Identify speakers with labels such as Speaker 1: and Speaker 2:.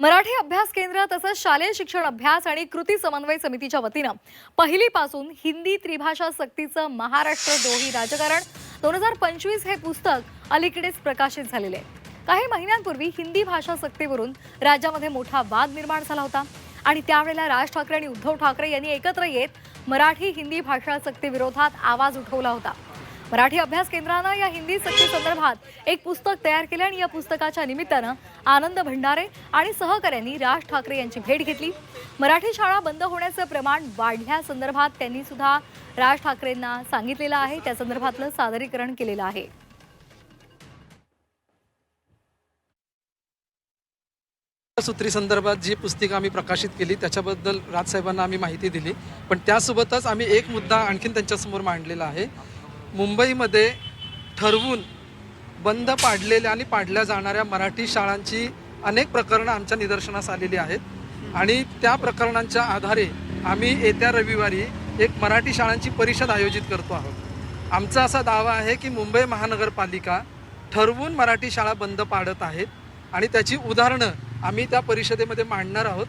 Speaker 1: मराठी अभ्यास केंद्र तसंच शालेय शिक्षण अभ्यास आणि कृती समन्वय समितीच्या वतीनं पहिलीपासून हिंदी त्रिभाषा सक्तीचं महाराष्ट्र दोही राजकारण दोन हजार पंचवीस हे पुस्तक अलीकडेच प्रकाशित झालेले. आहे काही महिन्यांपूर्वी हिंदी भाषा सक्तीवरून राज्यामध्ये मोठा वाद निर्माण झाला होता. आणि त्यावेळेला राज ठाकरे आणि उद्धव ठाकरे यांनी एकत्र येत मराठी हिंदी भाषा सक्तीविरोधात आवाज उठवला होता. मराठी अभ्यास केंद्रानं या हिंदी सक्ती संदर्भात एक पुस्तक तयार केले आणि या पुस्तकाच्या निमित्तानं आनंद भंडारे आणि सहकाऱ्यांनी राज ठाकरे यांची भेट घेतली. मराठी शाळा बंद होण्याचं प्रमाण वाढल्यासंदर्भात त्यांनी सुद्धा राज ठाकरेंना सांगितलेलं आहे. त्या संदर्भातलं सादरीकरण केलेलं आहे.
Speaker 2: सूत्री संदर्भात जी पुस्तिका आम्ही प्रकाशित केली त्याच्याबद्दल राजसाहेबांना आम्ही माहिती दिली. पण त्यासोबतच आम्ही एक मुद्दा आणखीन त्यांच्यासमोर मांडलेला आहे. मुंबईमध्ये ठरवून बंद पाडलेल्या आणि पाडल्या जाणाऱ्या मराठी शाळांची अनेक प्रकरणं आमच्या निदर्शनास आलेली आहेत. आणि त्या प्रकरणांच्या आधारे आम्ही येत्या रविवारी एक मराठी शाळांची परिषद आयोजित करतो आहोत. आमचा असा दावा आहे की मुंबई महानगरपालिका ठरवून मराठी शाळा बंद पाडत आहेत आणि त्याची उदाहरणं आम्ही त्या परिषदेमध्ये मांडणार आहोत.